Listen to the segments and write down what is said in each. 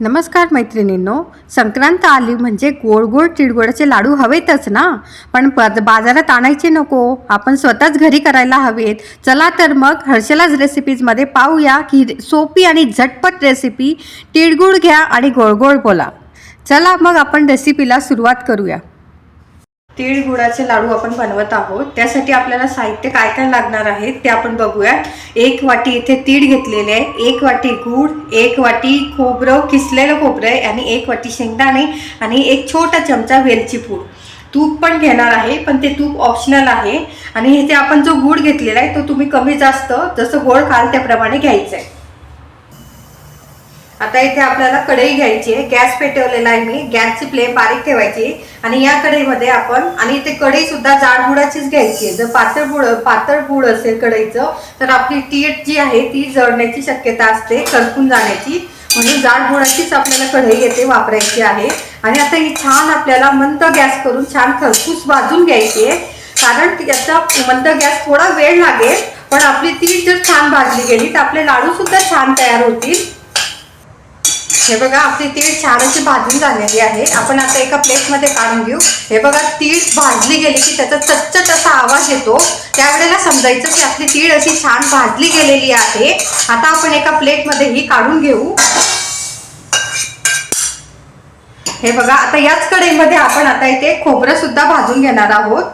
नमस्कार मैत्रिणींनो संक्रांत आली म्हणजे गोड गोड तिळगुळाचे लाडू हवेतच ना? पण बाजारात आणायचे नको. आपण स्वतःच घरी करायला हवेत. चला तर मग हर्षलाच रेसिपीजमध्ये पाहूया की सोपी आणि झटपट रेसिपी तिळगुळ घ्या आणि गोडगोड बोला. चला मग आपण रेसिपीला सुरुवात करूया. तीळ गुळाचे लाडू आपण बनवत आहोत. त्यासाठी आपल्याला साहित्य काय काय लागणार आहे ते आपण बघूया एक वाटी इथे तीळ घेतलेले आहे. एक वाटी गूळ एक वाटी खोबरं किसलेलं खोबरं आहे आणि एक वाटी शेंगदाणे आणि एक छोटा चमचा वेलची पूड. तूप पण घेणार आहे पण ते तूप ऑप्शनल आहे. आणि इथे आपण जो गूळ घेतलेला आहे तो तुम्ही कमी जास्त जसं गोड खाल त्याप्रमाणे घ्यायचं आहे आता इथे आपल्याला कढई घ्यायची आहे. गॅस पेटवलेला आहे मी. गॅसची फ्लेम बारीक ठेवायची आणि या कढईमध्ये आपण आणि इथे कढई सुद्धा जाड बुडाचीच घ्यायची आहे. जर पातळ बुड पातळ बुड असेल कढईचं तर आपली तीट जी आहे ती जळण्याची शक्यता असते करपून जाण्याची. म्हणून जाड बुडाचीच आपल्याला कढई येते वापरायची आहे. आणि आता ही छान आपल्याला मंद गॅस करून छान खरपूस भाजून घ्यायची आहे. कारण याचा मंद गॅस थोडा वेळ लागेल पण आपली ती जर छान भाजली गेली तर आपले लाडू सुद्धा छान तयार होतील. हे बघा आपली तीळ छान अशी भाजून झालेली आहे. आपण आता एका प्लेटमध्ये काढून घेऊ. हे बघा तीळ भाजली गेली की त्याचा चटचट असा आवाज येतो. त्यावेळेला समजायचं की आपली तीळ अशी छान भाजली गेलेली आहे. आता आपण एका प्लेटमध्ये ही काढून घेऊ. हे बघा आता याच कढईमध्ये आपण आता इथे खोबरं सुद्धा भाजून घेणार आहोत.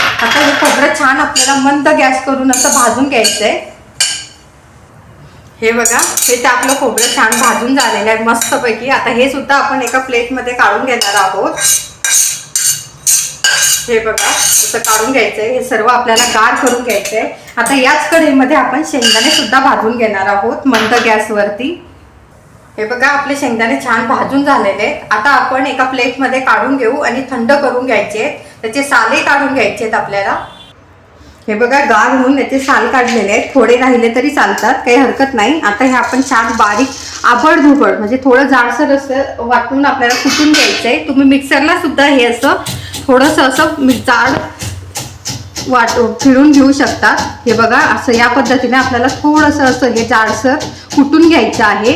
आता हे खोबरं छान आपल्याला मंद गॅस करून असं भाजून घ्यायचं आहे हे बघा हे ते आपलं खोबरं छान भाजून झालेलं आहे मस्तपैकी. आता हे सुद्धा आपण एका प्लेटमध्ये काढून घेणार आहोत. हे बघा असं काढून घ्यायचंय. हे सर्व आपल्याला गार करून घ्यायचंय. आता याच कढईमध्ये आपण शेंगदाणे सुद्धा भाजून घेणार आहोत मंद गॅसवरती. हे बघा आपले शेंगदाणे छान भाजून झालेले आहेत. आता आपण एका प्लेटमध्ये काढून घेऊ आणि थंड करून घ्यायचे आहेत. त्याचे साले काढून घ्यायचे आहेत आपल्याला. हे बघा गार होऊन याचे साल काढलेले आहेत. थोडे राहिले तरी चालतात काही हरकत नाही. आता हे आपण छान बारीक आबड धुबड म्हणजे थोडं जाडसर असं वाटून आपल्याला कुटून घ्यायचं आहे तुम्ही मिक्सरला सुद्धा हे असं थोडंसं असं जाड वाट फिरून घेऊ शकतात हे बघा असं या पद्धतीने आपल्याला थोडंसं असं हे जाडसर कुटून घ्यायचं आहे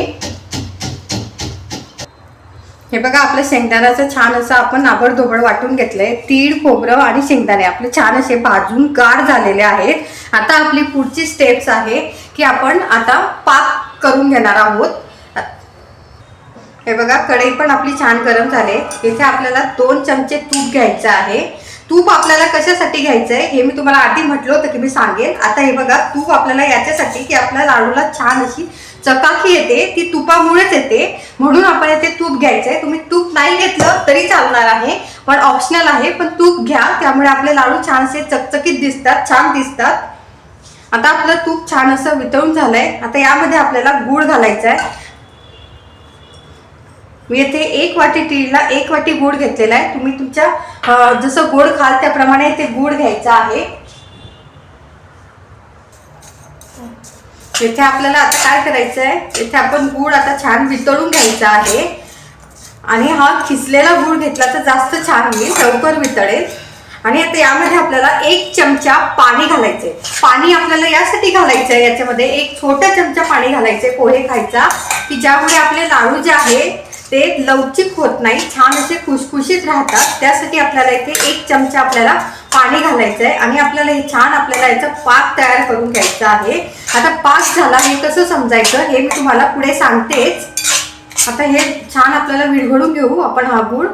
हे बघा आपलं शेंगदाण्याचं छान असं आपण आबडधोबड वाटून घेतलंय. तीळ खोबरं आणि शेंगदाणे आपले छान असे भाजून गाढ झालेले आहेत. आता आपली पुढची स्टेप्स आहे की आपण आता पाक करून घेणार आहोत. हे बघा कढई पण आपली छान गरम झाले इथे आपल्याला दोन चमचे तूप घ्यायचं आहे. तूप आपल्याला कशासाठी घ्यायचं आहे हे मी तुम्हाला आधी म्हटलं होतं की मी सांगेन. आता हे बघा तूप आपल्याला याच्यासाठी की आपल्या लाडूला छान अशी चकाकी येते ती तुपामुळेच येते. म्हणून आपण येथे तूप घ्यायचं आहे तुम्ही तूप नाही घेतलं तरी चालणार आहे पण ऑप्शनल आहे. पण तूप घ्या त्यामुळे आपले लाडू छान असे चकचकीत दिसतात छान दिसतात. आता आपलं तूप छान असं वितळून झालंय. आता यामध्ये आपल्याला गूळ घालायचा आहे मी येथे एक वाटी तिळला एक वाटी गूळ घेतलेला आहे. तुम्ही तुमच्या जसं गोड खाल त्याप्रमाणे इथे गूळ घ्यायचा आहे. इथे आपल्याला आता काय करायचं आहे? इथे आपण गूळ आता छान वितळून घ्यायचा आहे. आणि हा खिसलेला गूळ घेतला तर जास्त छान होईल लवकर वितळेल. आणि आता यामध्ये आपल्याला एक चमचा पाणी घालायचंय पाणी आपल्याला यासाठी घालायचं आहे याच्यामध्ये एक छोटा चमचा पाणी घालायचंय पोहे खायचा. की ज्यामुळे आपले लाडू जे आहे ते लवचिक होत नाही छान असे खुशखुशीत राहतात. त्यासाठी आपल्याला इथे एक चमचा आपल्याला पाणी घालायचं आहे आणि आपल्याला हे छान आपल्याला याचा पाक तयार करून घ्यायचा आहे. आता पाक झाला हे कसं समजायचं हे मी तुम्हाला पुढे सांगतेच. आता हे छान आपल्याला विरघळून घेऊ आपण हा गुळ.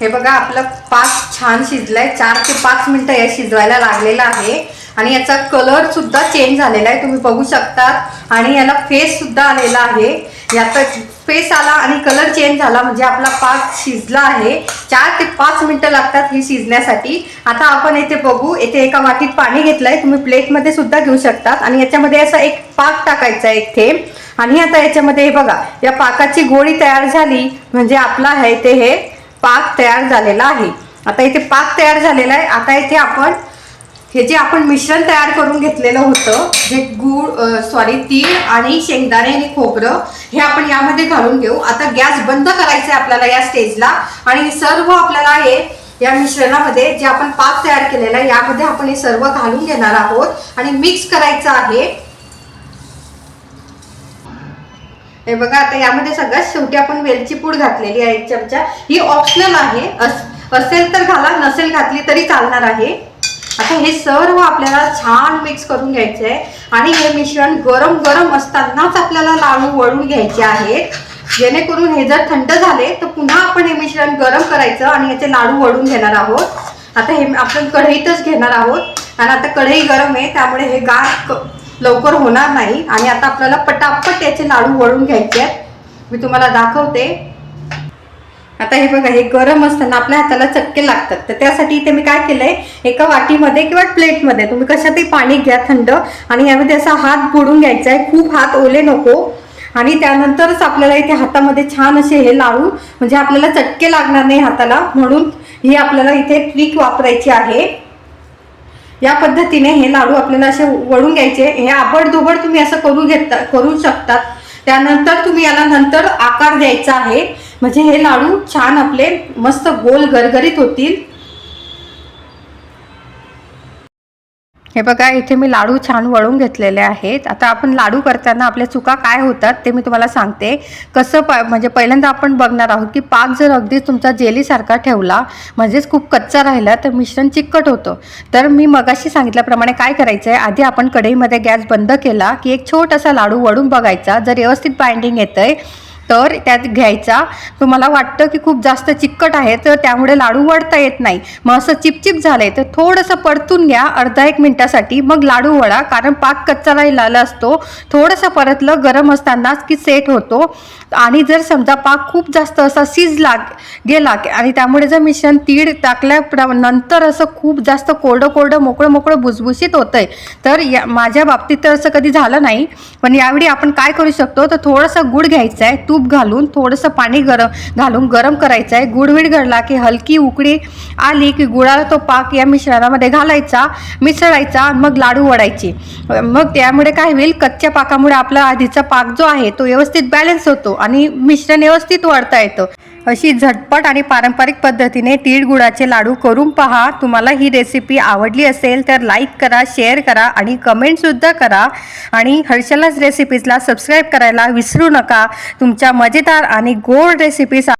हे बघा आपला पाक छान शिजलाय. चार ते पाच मिनटं या शिजवायला लागलेला आहे. आणि याचा कलर सुद्धा चेंज झालेला आहे. तुम्ही बघू शकतात. आणि याला फेस सुद्धा आलेला आहे. याचा फेस आला आणि कलर चेंज झाला म्हणजे आपला पाक शिजला आहे. चार ते पाच मिनिटं लागतात ही शिजण्यासाठी. आता आपण येथे बघू. येथे एका वाटीत पाणी घेतलंय. तुम्ही प्लेटमध्ये सुद्धा घेऊ शकतात. आणि याच्यामध्ये असा एक पाक टाकायचा आहे एक थेंब आणि आता याच्यामध्ये हे बघा या पाकाची गोळी तयार झाली. म्हणजे आपला आहे ते हे पाक तयार झालेला आहे. आता इथे पाक तयार झालेला आहे. आता इथे आपण हे जे आपण मिश्रण तयार करून घेतलेलं होतं जे गूळ सॉरी तीळ आणि शेंगदाणे आणि खोबरं हे आपण यामध्ये घालून घेऊ. आता गॅस बंद करायचा आहे आपल्याला या स्टेजला आणि सर्व आपल्याला हे या मिश्रणामध्ये जे आपण पाक तयार केलेला आहे यामध्ये आपण हे सर्व घालून घेणार आहोत आणि मिक्स करायचं आहे. हे बघा आता यामध्ये सगळ्यात शेवटी आपण वेलची पूड घातलेली आहे एक चमचा. ही ऑप्शनल आहे. अस- असेल तर घाला नसेल घातली तरी चालणार आहे. आता हे सर्व आपल्याला छान मिक्स करून घ्यायचे आहे आणि हे मिश्रण गरम गरम असतानाच आपल्याला लाडू वळून घ्यायचे आहेत. जेणेकरून हे जर थंड झाले तर पुन्हा आपण हे मिश्रण गरम करायचं आणि याचे लाडू वळून घेणार आहोत. आता हे आपण कढईतच घेणार आहोत. आणि आता कढई गरम आहे त्यामुळे हे गार लवकर होणार नाही. आणि आता आपल्याला पटापट याचे लाडू वळून घ्यायचे आहेत. मी तुम्हाला दाखवते. आता हे बघा हे गरम असताना आपल्या हाताला चटके लागतात. तर त्यासाठी इथे मी काय केलंय एका वाटीमध्ये किंवा प्लेटमध्ये तुम्ही कशातही पाणी घ्या थंड आणि यामध्ये असा हात बुडून घ्यायचा आहे. खूप हात ओले नको. आणि त्यानंतरच आपल्याला इथे हातामध्ये छान असे हे लाडू म्हणजे आपल्याला चटके लागणार नाही हाताला. म्हणून ही आपल्याला इथे ट्रिक वापरायची आहे. या पद्धतीने हे लाडू आपल्याला असे वळून घ्यायचे. हे आबडधोबड तुम्ही असं करू घेता करू शकतात त्यानंतर तुम्ही याला नंतर आकार द्यायचा आहे. म्हणजे हे लाडू छान आपले मस्त गोल गरगरीत होतील. हे बघा इथे मी लाडू छान वळून घेतलेले आहेत. आता आपण लाडू करताना आपल्या चुका काय होतात ते मी तुम्हाला सांगते. कसं प म्हणजे पहिल्यांदा आपण बघणार आहोत की पाक जर अगदीच तुमचा जेलीसारखा ठेवला म्हणजेच खूप कच्चा राहिला तर मिश्रण चिकट होतं. तर मी मगाशी सांगितल्याप्रमाणे काय करायचं आहे आधी आपण कढईमध्ये गॅस बंद केला की एक छोटासा लाडू वळून बघायचा. जर व्यवस्थित बाइंडिंग येतं आहे तर त्यात घ्यायचा. तुम्हाला वाटतं की खूप जास्त चिकट आहे तर त्यामुळे लाडू वळता येत नाही. मग असं चिपचिप झालंय तर थोडंसं परतून घ्या अर्धा एक मिनिटासाठी. मग लाडू वळा कारण पाक कच्चा लाला असतो. थोडंसं परतलं गरम असतानाच की सेट होतो. आणि जर समजा पाक खूप जास्त असा शिजला गेला आणि त्यामुळे जर मिश्रण तीळ टाकल्या नंतर असं खूप जास्त कोरडं कोरडं मोकळं मोकळं भुसभुशीत होतंय. तर या माझ्या बाबतीत तर असं कधी झालं नाही. पण यावेळी आपण काय करू शकतो? तर थोडंसं गुड घ्यायचं आहे तूप घालून थोडंसं पाणी गरम घालून गरम करायचं आहे. गुडवीड घडला की हलकी उकळी आली की गुळाला तो पाक या मिश्रणामध्ये घालायचा मिसळायचा मग लाडू वडायचे. मग त्यामुळे काय होईल? कच्च्या पाकामुळे आपला आधीचा पाक जो आहे तो व्यवस्थित बॅलन्स होतो आणि मिश्रण व्यवस्थित वाढता येतं. अशी झटपट आणि पारंपरिक पद्धतीने तीळ गुळाचे लाडू करून पहा. तुम्हाला ही रेसिपी आवडली असेल तर लाईक करा शेअर करा आणि कमेंटसुद्धा करा. आणि हर्षलाच रेसिपीजला सबस्क्राईब करायला विसरू नका. तुमच्या मजेदार आणि गोड रेसिपीज